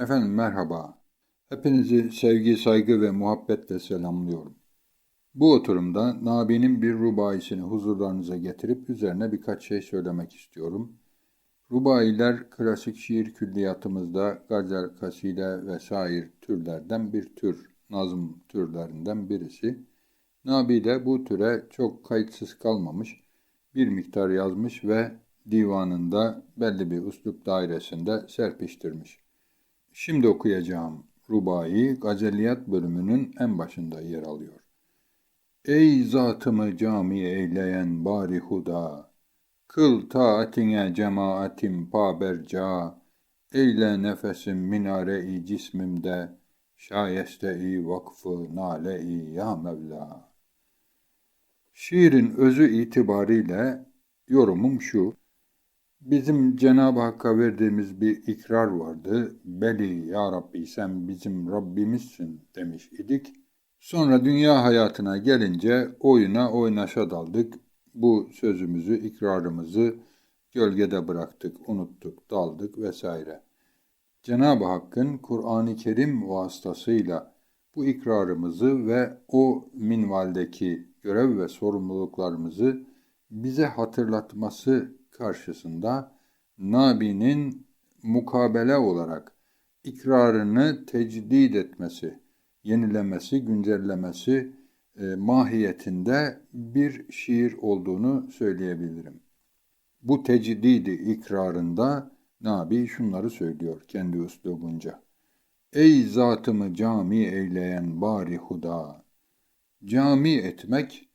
Efendim merhaba. Hepinizi sevgi, saygı ve muhabbetle selamlıyorum. Bu oturumda Nabi'nin bir rubaisini huzurlarınıza getirip üzerine birkaç şey söylemek istiyorum. Rubailer klasik şiir külliyatımızda gazel, kaside vesaire türlerden bir tür, nazım türlerinden birisi. Nabi de bu türe çok kayıtsız kalmamış, bir miktar yazmış ve divanında belli bir üslup dairesinde serpiştirmiş. Şimdi okuyacağım rubai gazeliyat bölümünün en başında yer alıyor. Ey zatımı cami eyleyen bari huda, kıl taatine cemaatim paberca, eyle nefesim minare-i cismimde, şayeste-i vakfı nale-i ya Mevla. Şiirin özü itibariyle yorumum şu, Bizim Cenab-ı Hakk'a verdiğimiz bir ikrar vardı. Beli ya Rabbi sen bizim Rabbimizsin demiş idik. Sonra dünya hayatına gelince oyuna oynaşa daldık. Bu sözümüzü, ikrarımızı gölgede bıraktık, unuttuk, daldık vesaire. Cenab-ı Hakk'ın Kur'an-ı Kerim vasıtasıyla bu ikrarımızı ve o minvaldeki görev ve sorumluluklarımızı bize hatırlatması karşısında Nabi'nin mukabele olarak ikrarını tecdid etmesi, yenilemesi, güncellemesi e, mahiyetinde bir şiir olduğunu söyleyebilirim. Bu tecdidi ikrarında Nabi şunları söylüyor kendi üslubunca. Ey zatımı cami eyleyen bari huda! Cami etmek,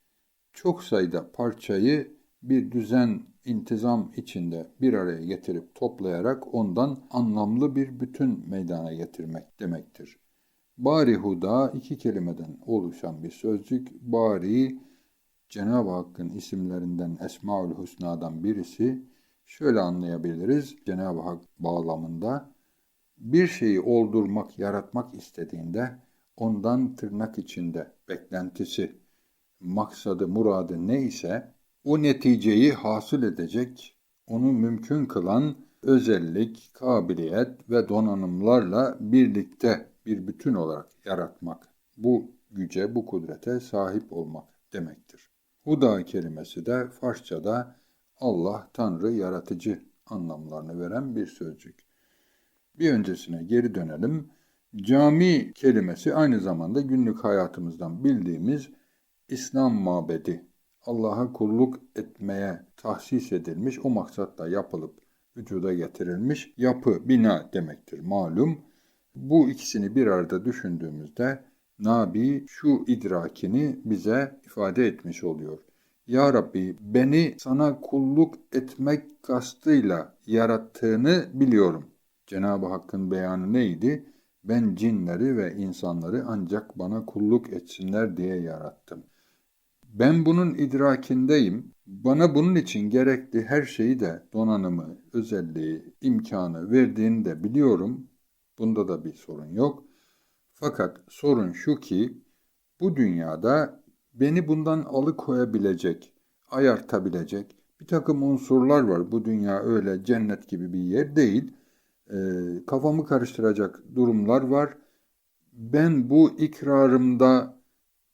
çok sayıda parçayı bir düzen intizam içinde bir araya getirip toplayarak ondan anlamlı bir bütün meydana getirmek demektir. Bari huda iki kelimeden oluşan bir sözcük. Bari Cenab-ı Hakk'ın isimlerinden Esmaül Hüsna'dan birisi. Şöyle anlayabiliriz Cenab-ı Hak bağlamında bir şeyi oldurmak, yaratmak istediğinde ondan tırnak içinde beklentisi, maksadı, muradı neyse o neticeyi hasıl edecek, onu mümkün kılan özellik, kabiliyet ve donanımlarla birlikte bir bütün olarak yaratmak. Bu güce, bu kudrete sahip olmak demektir. Huda kelimesi de Farsçada Allah, Tanrı, Yaratıcı anlamlarını veren bir sözcük. Bir öncesine geri dönelim. Cami kelimesi aynı zamanda günlük hayatımızdan bildiğimiz İslam mabedi Allah'a kulluk etmeye tahsis edilmiş, o maksatla yapılıp vücuda getirilmiş yapı, bina demektir malum. Bu ikisini bir arada düşündüğümüzde Nabi şu idrakini bize ifade etmiş oluyor. Ya Rabbi beni sana kulluk etmek kastıyla yarattığını biliyorum. Cenab-ı Hakk'ın beyanı neydi? Ben cinleri ve insanları ancak bana kulluk etsinler diye yarattım.'' Ben bunun idrakindeyim. Bana bunun için gerekli her şeyi de donanımı, özelliği, imkanı verdiğini de biliyorum. Bunda da bir sorun yok. Fakat sorun şu ki bu dünyada beni bundan alıkoyabilecek, ayartabilecek bir takım unsurlar var. Bu dünya öyle cennet gibi bir yer değil. E, kafamı karıştıracak durumlar var. Ben bu ikrarımda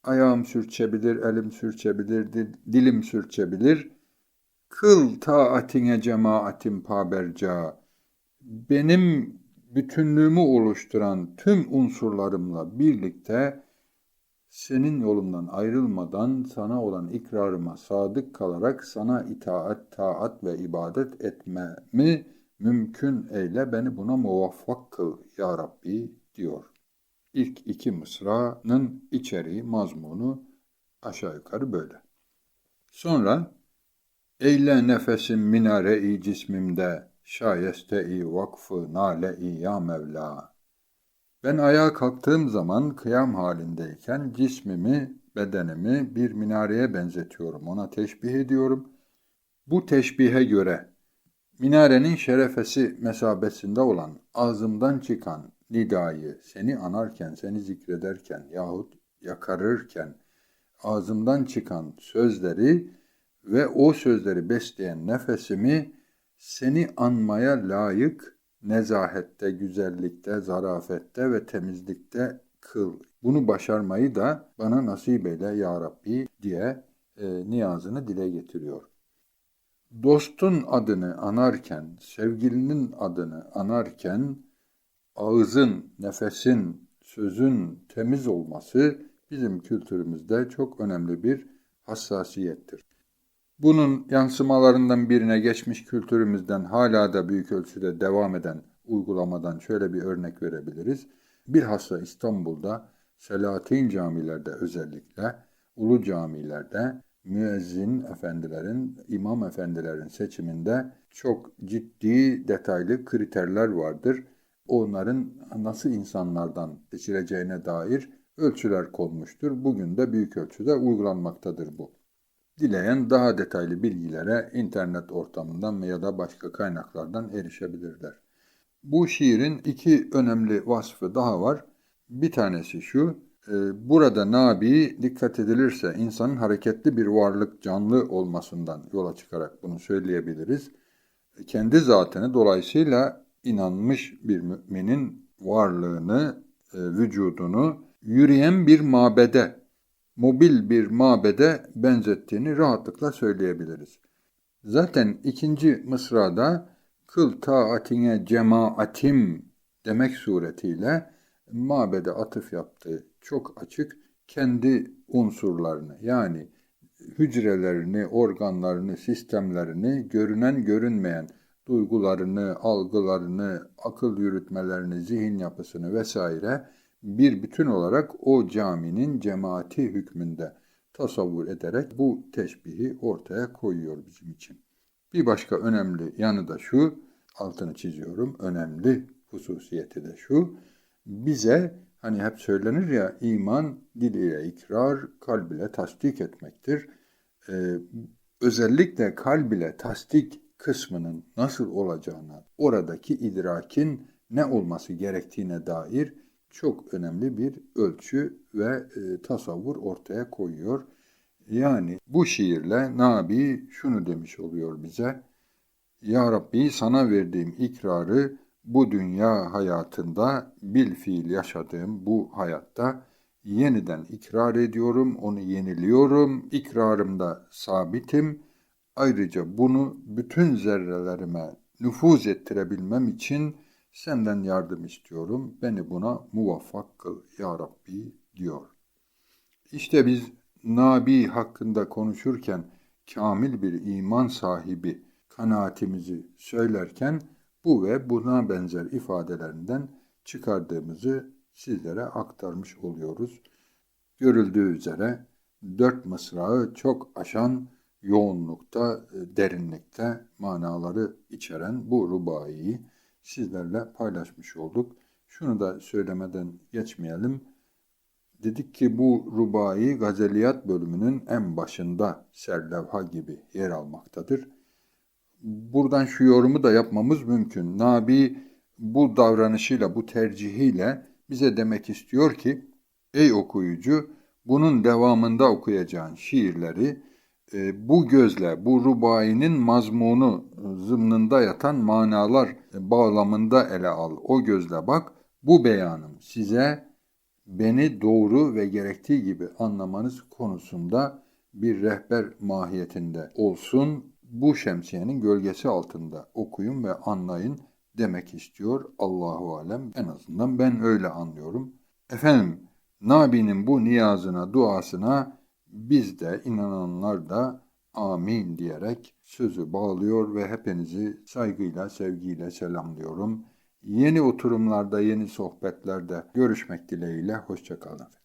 ayağım sürçebilir, elim sürçebilir, dilim sürçebilir. Kıl taatine cemaatim paberca. Benim bütünlüğümü oluşturan tüm unsurlarımla birlikte senin yolundan ayrılmadan sana olan ikrarıma sadık kalarak sana itaat, taat ve ibadet etmemi mümkün eyle beni buna muvaffak kıl ya Rabbi diyor. İlk iki mısranın içeriği, mazmunu aşağı yukarı böyle. Sonra Eyle nefesim minare-i cismimde, şayeste-i vakfı nale-i ya Mevla. Ben ayağa kalktığım zaman kıyam halindeyken cismimi, bedenimi bir minareye benzetiyorum. Ona teşbih ediyorum. Bu teşbihe göre minarenin şerefesi mesabesinde olan ağzımdan çıkan nidayı seni anarken, seni zikrederken yahut yakarırken ağzımdan çıkan sözleri ve o sözleri besleyen nefesimi seni anmaya layık nezahette, güzellikte, zarafette ve temizlikte kıl. Bunu başarmayı da bana nasip eyle ya Rabbi diye e, niyazını dile getiriyor. Dostun adını anarken, sevgilinin adını anarken ağızın, nefesin, sözün temiz olması bizim kültürümüzde çok önemli bir hassasiyettir. Bunun yansımalarından birine geçmiş kültürümüzden hala da büyük ölçüde devam eden uygulamadan şöyle bir örnek verebiliriz. Bilhassa İstanbul'da Selahattin camilerde özellikle ulu camilerde müezzin efendilerin, imam efendilerin seçiminde çok ciddi detaylı kriterler vardır. Onların nasıl insanlardan seçileceğine dair ölçüler konmuştur. Bugün de büyük ölçüde uygulanmaktadır bu. Dileyen daha detaylı bilgilere internet ortamından ya da başka kaynaklardan erişebilirler. Bu şiirin iki önemli vasfı daha var. Bir tanesi şu, e, burada Nabi dikkat edilirse insanın hareketli bir varlık canlı olmasından yola çıkarak bunu söyleyebiliriz. Kendi zatını dolayısıyla inanmış bir müminin varlığını, e, vücudunu yürüyen bir mabede, mobil bir mabede benzettiğini rahatlıkla söyleyebiliriz. Zaten ikinci mısrada kıl taatine cemaatim demek suretiyle mabede atıf yaptığı çok açık kendi unsurlarını yani hücrelerini, organlarını, sistemlerini, görünen görünmeyen duygularını, algılarını, akıl yürütmelerini, zihin yapısını vesaire bir bütün olarak o caminin cemaati hükmünde tasavvur ederek bu teşbihi ortaya koyuyor bizim için. Bir başka önemli yanı da şu, altını çiziyorum, önemli hususiyeti de şu, bize hani hep söylenir ya iman dil ile ikrar, kalb ile tasdik etmektir. Ee, özellikle kalb ile tasdik kısmının nasıl olacağına, oradaki idrakin ne olması gerektiğine dair çok önemli bir ölçü ve e, tasavvur ortaya koyuyor. Yani bu şiirle Nabi şunu demiş oluyor bize. Ya Rabbi sana verdiğim ikrarı bu dünya hayatında bil fiil yaşadığım bu hayatta yeniden ikrar ediyorum, onu yeniliyorum, ikrarımda sabitim. Ayrıca bunu bütün zerrelerime nüfuz ettirebilmem için senden yardım istiyorum. Beni buna muvaffak kıl ya Rabbi diyor. İşte biz Nabi hakkında konuşurken kamil bir iman sahibi kanaatimizi söylerken bu ve buna benzer ifadelerinden çıkardığımızı sizlere aktarmış oluyoruz. Görüldüğü üzere dört mısrağı çok aşan yoğunlukta, derinlikte manaları içeren bu rubayiyi sizlerle paylaşmış olduk. Şunu da söylemeden geçmeyelim. Dedik ki bu rubai gazeliyat bölümünün en başında serlevha gibi yer almaktadır buradan şu yorumu da yapmamız mümkün. Nabi bu davranışıyla, bu tercihiyle bize demek istiyor ki, ey okuyucu, bunun devamında okuyacağın şiirleri e, bu gözle, bu rubayinin mazmunu zımnında yatan manalar bağlamında ele al. O gözle bak, bu beyanım size beni doğru ve gerektiği gibi anlamanız konusunda bir rehber mahiyetinde olsun bu şemsiyenin gölgesi altında okuyun ve anlayın demek istiyor Allahu alem. En azından ben öyle anlıyorum. Efendim Nabi'nin bu niyazına, duasına biz de inananlar da amin diyerek sözü bağlıyor ve hepinizi saygıyla, sevgiyle selamlıyorum. Yeni oturumlarda, yeni sohbetlerde görüşmek dileğiyle. Hoşçakalın.